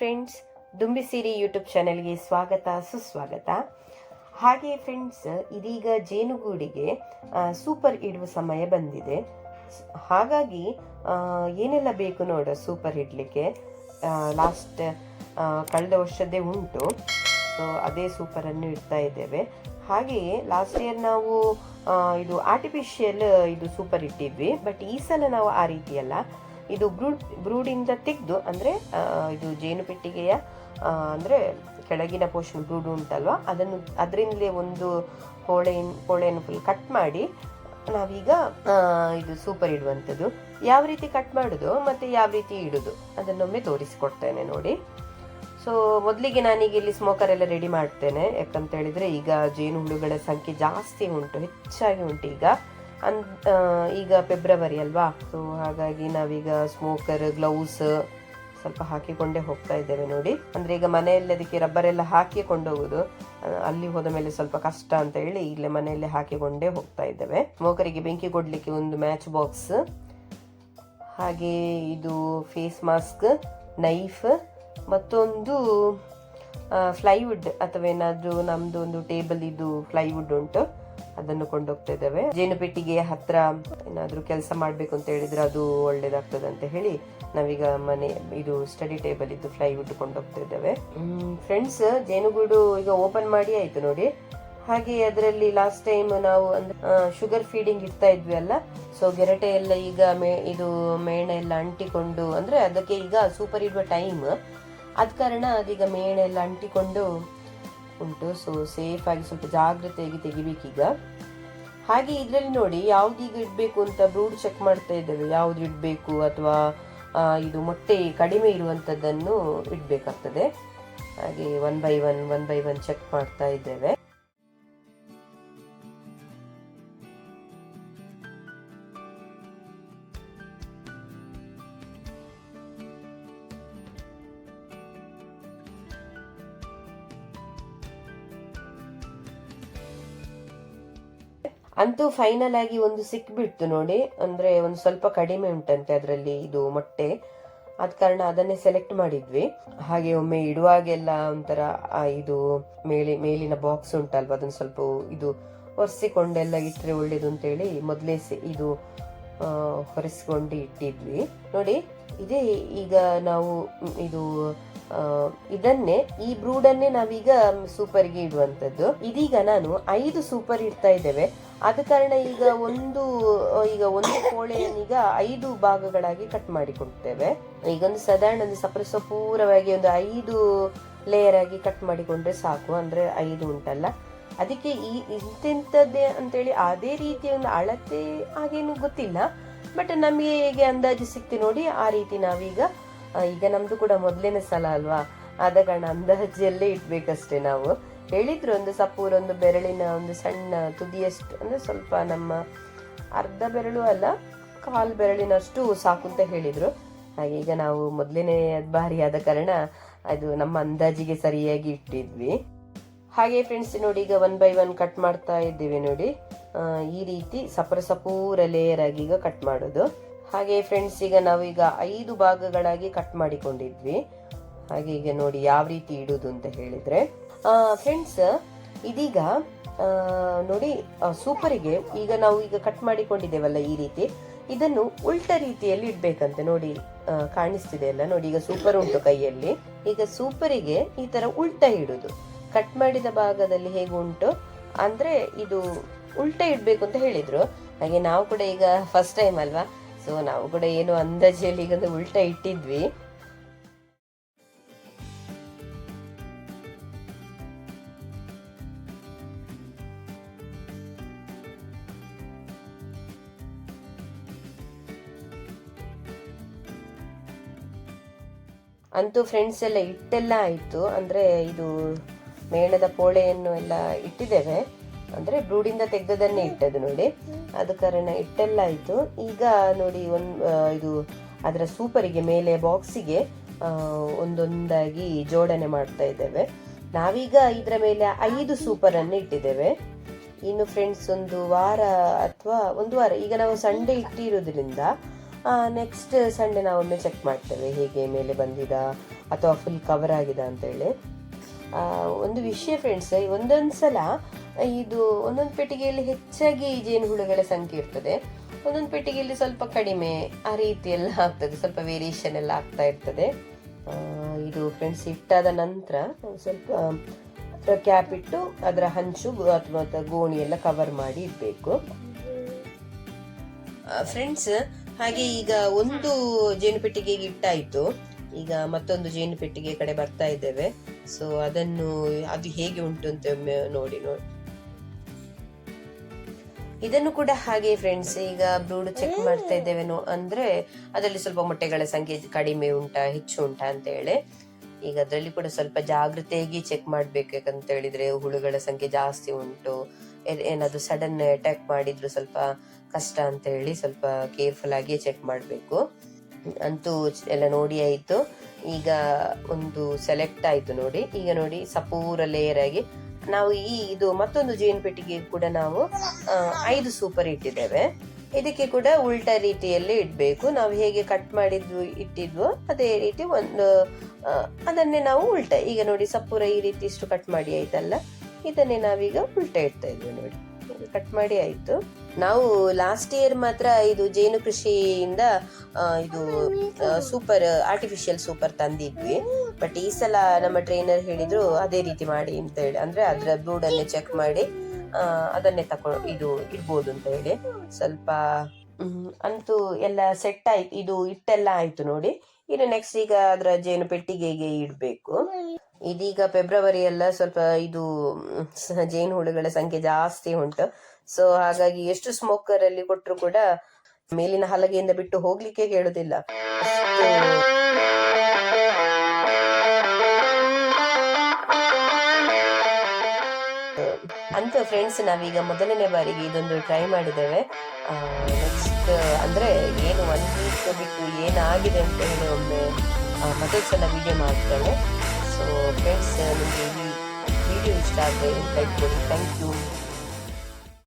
Friends ದುಂಬಿಸಿರಿ YouTube ಚಾನೆಲ್ಗೆ ಸ್ವಾಗತ, ಸುಸ್ವಾಗತ. ಹಾಗೆ ಫ್ರೆಂಡ್ಸ್ ಇದೀಗ ಜೇನುಗೂಡಿಗೆ ಸೂಪರ್ ಇಡುವ ಸಮಯ ಬಂದಿದೆ. ಹಾಗಾಗಿ ಏನೆಲ್ಲ ಬೇಕು ನೋಡು ಸೂಪರ್ ಇಡಲಿಕ್ಕೆ? ಲಾಸ್ಟ್ ಕಳೆದ ವರ್ಷದ್ದೇ ಉಂಟು. ಸೊ ಅದೇ ಸೂಪರನ್ನು ಇಡ್ತಾ ಇದ್ದೇವೆ. ಹಾಗೆಯೇ ಲಾಸ್ಟ್ ಇಯರ್ ನಾವು ಇದು ಆರ್ಟಿಫಿಷಿಯಲ್ ಇದು ಸೂಪರ್ ಇಟ್ಟಿದ್ವಿ. ಬಟ್ ಈ ಸಲ ನಾವು ಆ ರೀತಿ ಅಲ್ಲ ಇದು ಬ್ರೂಡ್, ಬ್ರೂಡಿಂದ ತೆಗೆದು, ಅಂದರೆ ಇದು ಜೇನು ಪೆಟ್ಟಿಗೆಯ ಅಂದರೆ ಕೆಳಗಿನ ಪೋರ್ಷನ್ ಬ್ರೂಡ್ ಉಂಟಲ್ವಾ? ಅದನ್ನು, ಅದರಿಂದಲೇ ಒಂದು ಕೋಳೆಯನ್ನು ಕೋಳೆಯನ್ನು ಫುಲ್ ಕಟ್ ಮಾಡಿ, ನಾವೀಗ ಇದು ಸೂಪರ್ ಇಡುವಂಥದ್ದು. ಯಾವ ರೀತಿ ಕಟ್ ಮಾಡೋದು? ಮತ್ತು ಯಾವ ರೀತಿ ಇಡೋದು? ಅದನ್ನೊಮ್ಮೆ ತೋರಿಸಿಕೊಡ್ತೇನೆ ನೋಡಿ. ಸೊ ಮೊದಲಿಗೆ ನಾನೀಗ ಇಲ್ಲಿ ಸ್ಮೋಕರ್ ಎಲ್ಲ ರೆಡಿ ಮಾಡ್ತೇನೆ. ಯಾಕಂತ ಹೇಳಿದ್ರೆ ಈಗ ಜೇನು ಹುಳುಗಳ ಸಂಖ್ಯೆ ಜಾಸ್ತಿ ಉಂಟು, ಹೆಚ್ಚಾಗಿ ಉಂಟು ಈಗ. ಅನ್ ಈಗ ಫೆಬ್ರವರಿ ಅಲ್ವಾ? ಸೊ ಹಾಗಾಗಿ ನಾವೀಗ ಸ್ಮೋಕರ್ ಗ್ಲೌಸ್ ಸ್ವಲ್ಪ ಹಾಕಿಕೊಂಡೇ ಹೋಗ್ತಾ ಇದ್ದೇವೆ ನೋಡಿ. ಅಂದ್ರೆ ಈಗ ಮನೆಯಲ್ಲಿ ಅದಕ್ಕೆ ರಬ್ಬರ್ ಎಲ್ಲ ಹಾಕಿ ಕೊಂಡೋಗೋದು. ಅಲ್ಲಿ ಹೋದ ಮೇಲೆ ಸ್ವಲ್ಪ ಕಷ್ಟ ಅಂತ ಹೇಳಿ ಇಲ್ಲೇ ಮನೆಯಲ್ಲೇ ಹಾಕಿಕೊಂಡೇ ಹೋಗ್ತಾ ಇದ್ದೇವೆ. ಸ್ಮೋಕರಿಗೆ ಬೆಂಕಿ ಕೊಡಲಿಕ್ಕೆ ಒಂದು ಮ್ಯಾಚ್ ಬಾಕ್ಸ್ ಹಾಗೆ ಇದು ಫೇಸ್ ಮಾಸ್ಕ್ ನೈಫ್ ಮತ್ತೊಂದು ಫ್ಲೈವುಡ್ ಅಥವಾ ಏನಾದ್ರೂ ನಮ್ದು ಒಂದು ಟೇಬಲ್ ಇದು ಫ್ಲೈವುಡ್ ಉಂಟು. ಅದನ್ನು ಕೊಂಡೋಗ್ತಾ ಇದ್ದೇವೆ ಜೇನು ಪೆಟ್ಟಿಗೆಯ ಹತ್ರ ಏನಾದ್ರೂ ಕೆಲಸ ಮಾಡಬೇಕು ಅಂತ ಹೇಳಿದ್ರೆ ಅದು ಒಳ್ಳೇದಾಗ್ತದೆ ಅಂತ ಹೇಳಿ ನಾವೀಗ ಮನೆ, ಇದು ಸ್ಟಡಿ ಟೇಬಲ್ ಇದ್ದು ಫ್ಲೈವುಡ್ ಕೊಂಡೋಗ್ತಾ ಇದ್ದೇವೆ ಫ್ರೆಂಡ್ಸ್ ಜೇನುಗೂಡು ಈಗ ಓಪನ್ ಮಾಡಿ ಆಯ್ತು ನೋಡಿ. ಹಾಗೆ ಅದರಲ್ಲಿ ಲಾಸ್ಟ್ ಟೈಮ್ ನಾವು ಅಂದ್ರೆ ಶುಗರ್ ಫೀಡಿಂಗ್ ಇಡ್ತಾ ಇದ್ವಿ ಅಲ್ಲ? ಸೊ ಗೆರಟೆ ಎಲ್ಲ ಈಗ ಮೇ, ಇದು ಮೇಣ ಎಲ್ಲ ಅಂಟಿಕೊಂಡು, ಅಂದ್ರೆ ಅದಕ್ಕೆ ಈಗ ಸೂಪರ್ ಇಡುವ ಟೈಮ್ ಆದ ಕಾರಣ ಅದೀಗ ಮೇಣ ಎಲ್ಲ ಅಂಟಿಕೊಂಡು ಉಂಟು ಸೊ ಸೇಫ್ ಆಗಿ ಸ್ವಲ್ಪ ಜಾಗ್ರತೆಯಾಗಿ ತೆಗಿಬೇಕೀಗ. ಹಾಗೆ ಇದರಲ್ಲಿ ನೋಡಿ ಯಾವ್ದೀಗ ಇಡಬೇಕು ಅಂತ ಬ್ರೂಡ್ ಚೆಕ್ ಮಾಡ್ತಾ ಇದ್ದೇವೆ. ಯಾವ್ದು ಇಡಬೇಕು ಅಥವಾ ಇದು ಮೊಟ್ಟೆ ಕಡಿಮೆ ಇರುವಂತದ್ದನ್ನು ಇಡಬೇಕಾಗ್ತದೆ. ಹಾಗೆ one by one one by one check ಮಾಡ್ತಾ ಇದ್ದೇವೆ. ಅಂತೂ ಫೈನಲ್ ಆಗಿ ಒಂದು ಸಿಕ್ಬಿಡ್ತು ನೋಡಿ. ಅಂದ್ರೆ ಒಂದು ಸ್ವಲ್ಪ ಕಡಿಮೆ ಉಂಟಂತೆ ಅದರಲ್ಲಿ ಇದು ಮೊಟ್ಟೆ. ಆದ ಕಾರಣ ಅದನ್ನೇ ಸೆಲೆಕ್ಟ್ ಮಾಡಿದ್ವಿ. ಹಾಗೆ ಒಮ್ಮೆ ಇಡುವಾಗೆಲ್ಲ ಒಂಥರ ಇದು ಮೇಲೆ ಮೇಲಿನ ಬಾಕ್ಸ್ ಉಂಟಲ್ವ, ಅದನ್ನ ಸ್ವಲ್ಪ ಇದು ಒರೆಸಿಕೊಂಡೆಲ್ಲ ಇಟ್ಟರೆ ಒಳ್ಳೇದು ಅಂತೇಳಿ ಮೊದಲೇ ಇದು ಹೊರಿಸ್ಕೊಂಡು ಇಟ್ಟಿದ್ವಿ. ನೋಡಿ, ಇದೇ ಈಗ ನಾವು, ಇದು ಇದನ್ನೇ ಈ ಬ್ರೂಡನ್ನೇ ನಾವೀಗ ಸೂಪರ್ಗೆ ಇಡುವಂತದ್ದು ಇದೀಗ ನಾನು ಐದು ಸೂಪರ್ ಇಡ್ತಾ ಇದ್ದೇವೆ. ಆದ ಕಾರಣ ಈಗ ಒಂದು ಈಗ ಒಂದು ಕೋಳಿಯನ್ನೀಗ ಐದು ಭಾಗಗಳಾಗಿ ಕಟ್ ಮಾಡಿಕೊಡ್ತೇವೆ. ಈಗ ಒಂದು ಸಾಧಾರಣ ಒಂದು ಸಪ್ರ ಪೂರವಾಗಿ ಒಂದು ಐದು ಲೇಯರ್ ಆಗಿ ಕಟ್ ಮಾಡಿಕೊಂಡ್ರೆ ಸಾಕು, ಅಂದ್ರೆ ಐದು ಉಂಟಲ್ಲ. ಅದಕ್ಕೆ ಈ ಇಂತೆಂಥದ್ದೇ ಅಂತೇಳಿ ಅದೇ ರೀತಿಯ ಒಂದು ಅಳತೆ ಹಾಗೇನು ಗೊತ್ತಿಲ್ಲ. ಬಟ್ ನಮಗೆ ಹೇಗೆ ಅಂದಾಜು ಸಿಕ್ತಿ ನೋಡಿ, ಆ ರೀತಿ ನಾವೀಗ ಈಗ ನಮ್ದು ಕೂಡ ಮೊದಲನೇ ಸಲ ಅಲ್ವಾ? ಆದ ಕಾರಣ ಅಂದಾಜಿಯಲ್ಲೇ ಇಡ್ಬೇಕಷ್ಟೇ ನಾವು. ಹೇಳಿದ್ರು ಒಂದು ಸಪೂರ್ ಒಂದು ಬೆರಳಿನ, ಒಂದು ಸಣ್ಣ ತುದಿಯಷ್ಟು, ಅಂದ್ರೆ ಸ್ವಲ್ಪ ನಮ್ಮ ಅರ್ಧ ಬೆರಳು ಅಲ್ಲ, ಕಾಲ್ ಬೆರಳಿನಷ್ಟು ಸಾಕು ಅಂತ ಹೇಳಿದ್ರು. ಹಾಗೆ ಈಗ ನಾವು ಮೊದಲನೇ ಬಾರಿ ಆದ ಕಾರಣ ಅದು ನಮ್ಮ ಅಂದಾಜಿಗೆ ಸರಿಯಾಗಿ ಇಟ್ಟಿದ್ವಿ. ಹಾಗೆ ಫ್ರೆಂಡ್ಸ್ ನೋಡಿ, ಈಗ ಒನ್ ಬೈ ಒನ್ ಕಟ್ ಮಾಡ್ತಾ ಇದ್ದೀವಿ ನೋಡಿ. ಈ ರೀತಿ ಸಪರ ಸಪೂರ ಲೇಯರ್ ಆಗಿ ಈಗ ಕಟ್ ಮಾಡೋದು. ಹಾಗೆ ಫ್ರೆಂಡ್ಸ್ ಈಗ ನಾವು ಈಗ ಐದು ಭಾಗಗಳಾಗಿ ಕಟ್ ಮಾಡಿಕೊಂಡಿದ್ವಿ. ಹಾಗೆ ಈಗ ನೋಡಿ ಯಾವ ರೀತಿ ಇಡೋದು ಅಂತ ಹೇಳಿದ್ರೆ ಫ್ರೆಂಡ್ಸ್ ಇದೀಗ ನೋಡಿ ಸೂಪರಿಗೆ ಈಗ ನಾವು ಈಗ ಕಟ್ ಮಾಡಿಕೊಂಡಿದ್ದೇವಲ್ಲ ಈ ರೀತಿ. ಇದನ್ನು ಉಲ್ಟ ರೀತಿಯಲ್ಲಿ ಇಡಬೇಕಂತೆ ನೋಡಿ ಕಾಣಿಸ್ತಿದೆ ಅಲ್ಲ. ನೋಡಿ, ಈಗ ಸೂಪರ್ ಉಂಟು ಕೈಯಲ್ಲಿ. ಈಗ ಸೂಪರಿಗೆ ಈ ತರ ಉಲ್ಟ ಇಡುದು. ಕಟ್ ಮಾಡಿದ ಭಾಗದಲ್ಲಿ ಹೇಗೆ ಉಂಟು? ಅಂದ್ರೆ ಇದು ಉಲ್ಟ ಇಡಬೇಕು ಅಂತ ಹೇಳಿದ್ರು. ಹಾಗೆ ನಾವು ಕೂಡ ಈಗ ಫಸ್ಟ್ ಟೈಮ್ ಅಲ್ವಾ? ಸೊ ನಾವು ಕೂಡ ಏನು ಅಂದಾಜಲ್ಲಿ ಈಗ ಉಲ್ಟಾ ಇಟ್ಟಿದ್ವಿ. ಅಂತೂ ಫ್ರೆಂಡ್ಸ್ ಎಲ್ಲ ಇಟ್ಟೆಲ್ಲ ಆಯ್ತು. ಅಂದ್ರೆ ಇದು ಮೇಣದ ಪೋಳೆಯನ್ನು ಎಲ್ಲ ಇಟ್ಟಿದ್ದೇವೆ. ಅಂದ್ರೆ ಬ್ರೂಡಿಂದ ತೆಗೆದದನ್ನೇ ಇಟ್ಟದ್ದು ನೋಡಿ. ಆದ ಕಾರಣ ಇಟ್ಟೆಲ್ಲ ಆಯಿತು. ಈಗ ನೋಡಿ ಒಂದು ಇದು ಅದರ ಸೂಪರಿಗೆ ಮೇಲೆ ಬಾಕ್ಸಿಗೆ ಒಂದೊಂದಾಗಿ ಜೋಡಣೆ ಮಾಡ್ತಾ ಇದ್ದೇವೆ. ನಾವೀಗ ಇದರ ಮೇಲೆ ಐದು ಸೂಪರನ್ನು ಇಟ್ಟಿದ್ದೇವೆ. ಇನ್ನು ಫ್ರೆಂಡ್ಸ್ ಒಂದು ವಾರ ಅಥವಾ ಒಂದು ವಾರ, ಈಗ ನಾವು ಸಂಡೇ ಇಟ್ಟಿರೋದ್ರಿಂದ ನೆಕ್ಸ್ಟ್ ಸಂಡೇ ನಾವೊಮ್ಮೆ ಚೆಕ್ ಮಾಡ್ತೇವೆ ಹೇಗೆ ಮೇಲೆ ಬಂದಿದ ಅಥವಾ ಫುಲ್ ಕವರ್ ಆಗಿದೆ ಅಂತೇಳಿ. ಒಂದು ವಿಷಯ ಫ್ರೆಂಡ್ಸ್ ಒಂದೊಂದು ಸಲ ಇದು ಒಂದೊಂದು ಪೆಟ್ಟಿಗೆಯಲ್ಲಿ ಹೆಚ್ಚಾಗಿ ಜೇನುಹುಳುಗಳ ಸಂಖ್ಯೆ ಇರ್ತದೆ. ಒಂದೊಂದು ಪೆಟ್ಟಿಗೆಯಲ್ಲಿ ಸ್ವಲ್ಪ ಕಡಿಮೆ ಆ ರೀತಿ ಎಲ್ಲ ಆಗ್ತದೆ, ಸ್ವಲ್ಪ ವೇರಿಯೇಷನ್ ಎಲ್ಲ ಆಗ್ತಾ ಇರ್ತದೆ. ಇದು ಫ್ರೆಂಡ್ಸ್ ಇಟ್ಟಾದ ನಂತರ ಸ್ವಲ್ಪ ಕ್ಯಾಪ್ ಇಟ್ಟು ಅದರ ಹಂಚು ಅಥವಾ ಗೋಣಿ ಎಲ್ಲ ಕವರ್ ಮಾಡಿ ಇಡಬೇಕು. ಫ್ರೆಂಡ್ಸ್ ಹಾಗೆ ಈಗ ಒಂದು ಜೇನು ಪೆಟ್ಟಿಗೆಗೆ ಇಟ್ಟಾಯಿತು. ಈಗ ಮತ್ತೊಂದು ಜೇನು ಪೆಟ್ಟಿಗೆ ಕಡೆ ಬರ್ತಾ ಇದ್ದೇವೆ. ಸೊ ಅದನ್ನು ಅದು ಹೇಗೆ ಉಂಟು ಅಂತ ನೋಡಿ ನೋಡಿ. ಇದನ್ನು ಕೂಡ ಹಾಗೆ ಫ್ರೆಂಡ್ಸ್ ಈಗ ಬ್ರೂಡ್ ಚೆಕ್ ಮಾಡ್ತಾ ಇದ್ದೇವೆ ನೋ- ಅಂದ್ರೆ ಅದರಲ್ಲಿ ಸ್ವಲ್ಪ ಮೊಟ್ಟೆಗಳ ಸಂಖ್ಯೆ ಕಡಿಮೆ ಉಂಟಾ, ಹೆಚ್ಚು ಉಂಟಾ ಅಂತ ಹೇಳಿ. ಈಗ ಅದರಲ್ಲಿ ಕೂಡ ಸ್ವಲ್ಪ ಜಾಗೃತೆಯಾಗಿ ಚೆಕ್ ಮಾಡ್ಬೇಕು ಯಾಕಂತ ಹೇಳಿದ್ರೆ ಹುಳುಗಳ ಸಂಖ್ಯೆ ಜಾಸ್ತಿ ಉಂಟು. ಏನಾದ್ರು ಸಡನ್ ಅಟ್ಯಾಕ್ ಮಾಡಿದ್ರು ಸ್ವಲ್ಪ ಕಷ್ಟ ಅಂತ ಹೇಳಿ ಸ್ವಲ್ಪ ಕೇರ್ಫುಲ್ ಆಗಿ ಚೆಕ್ ಮಾಡಬೇಕು. ಅಂತೂ ಎಲ್ಲ ನೋಡಿ ಆಯ್ತು. ಈಗ ಒಂದು ಸೆಲೆಕ್ಟ್ ಆಯ್ತು ನೋಡಿ. ಈಗ ನೋಡಿ, ಸಪೂರ ಲೇಯರ್ ಆಗಿ ನಾವು ಈ ಇದು ಮತ್ತೊಂದು ಜೇನು ಪೆಟ್ಟಿಗೆ ಕೂಡ ನಾವು ಐದು ಸೂಪರ್ ಇಟ್ಟಿದ್ದೇವೆ. ಇದಕ್ಕೆ ಕೂಡ ಉಲ್ಟಾ ರೀತಿಯಲ್ಲಿ ಇಡಬೇಕು. ನಾವು ಹೇಗೆ ಕಟ್ ಮಾಡಿದ್ವು, ಇಟ್ಟಿದ್ವು ಅದೇ ರೀತಿ ಒಂದು ಅದನ್ನೇ ನಾವು ಉಲ್ಟಾ, ಈಗ ನೋಡಿ ಸಪೂರ ಈ ರೀತಿ ಇಷ್ಟು ಕಟ್ ಮಾಡಿ ಆಯ್ತಲ್ಲ, ಇದನ್ನೇ ನಾವೀಗ ಉಲ್ಟಾ ಇಡ್ತಾ ಇದ್ವಿ ನೋಡಿ. ಕಟ್ ಮಾಡಿ ಆಯ್ತು. ನಾವು ಲಾಸ್ಟ್ ಇಯರ್ ಮಾತ್ರ ಇದು ಜೇನು ಕೃಷಿಯಿಂದ ಇದು ಸೂಪರ್ ಆರ್ಟಿಫಿಷಿಯಲ್ ಸೂಪರ್ ತಂದಿದ್ವಿ. ಬಟ್ ಈ ಸಲ ನಮ್ಮ ಟ್ರೈನರ್ ಹೇಳಿದ್ರು ಅದೇ ರೀತಿ ಮಾಡಿ ಅಂತ ಹೇಳಿ. ಅಂದ್ರೆ ಅದ್ರ ಬ್ರೂಡ್ ಅನ್ನೇ ಚೆಕ್ ಮಾಡಿ ಅದನ್ನೇ ತಕೊಂಡು ಇದು ಇಡ್ಬೋದು ಅಂತ ಹೇಳಿ. ಸ್ವಲ್ಪ ಅಂತೂ ಎಲ್ಲ ಸೆಟ್ ಆಯ್ತು ಇದು ಇಟ್ಟೆಲ್ಲ ಆಯ್ತು ನೋಡಿ. ಇನ್ನು ನೆಕ್ಸ್ಟ್ ಈಗ ಅದರ ಜೇನು ಪೆಟ್ಟಿಗೆಗೆ ಇಡಬೇಕು. ಇದೀಗ ಫೆಬ್ರವರಿ ಎಲ್ಲ ಸ್ವಲ್ಪ ಇದು ಜೇನು ಹುಳುಗಳ ಸಂಖ್ಯೆ ಜಾಸ್ತಿ ಉಂಟು. ಸೊ ಹಾಗಾಗಿ ಎಷ್ಟು ಸ್ಮೋಕರ್ ಅಲ್ಲಿ ಕೊಟ್ಟರು ಕೂಡ ಮೇಲಿನ ಹಲಗೆಯಿಂದ ಬಿಟ್ಟು ಹೋಗ್ಲಿಕ್ಕೆ ಹೇಳುದಿಲ್ಲ. ಅಂತ ಫ್ರೆಂಡ್ಸ್ ನಾವೀಗ ಮೊದಲನೇ ಬಾರಿಗೆ ಇದೊಂದು ಟ್ರೈ ಮಾಡಿದ್ದೇವೆ. ನೆಕ್ಸ್ಟ್ ಅಂದ್ರೆ ಏನು ಒನ್ ವೀಕ್ ಬಿಟ್ಟು ಏನಾಗಿದೆ ಅಂತ ಹೇಳಿ ಒಮ್ಮೆ ಮತ್ತೊಂದು ಸಲ ವಿಡಿಯೋ ಮಾಡ್ತೇವೆ. ಸೊ ಫ್ರೆಂಡ್ಸ್ ನಿಮಗೆ ಈ ವಿಡಿಯೋ ಇಷ್ಟ ಆದರೆ ಲೈಕ್ ಕೊಡಿ. Thank you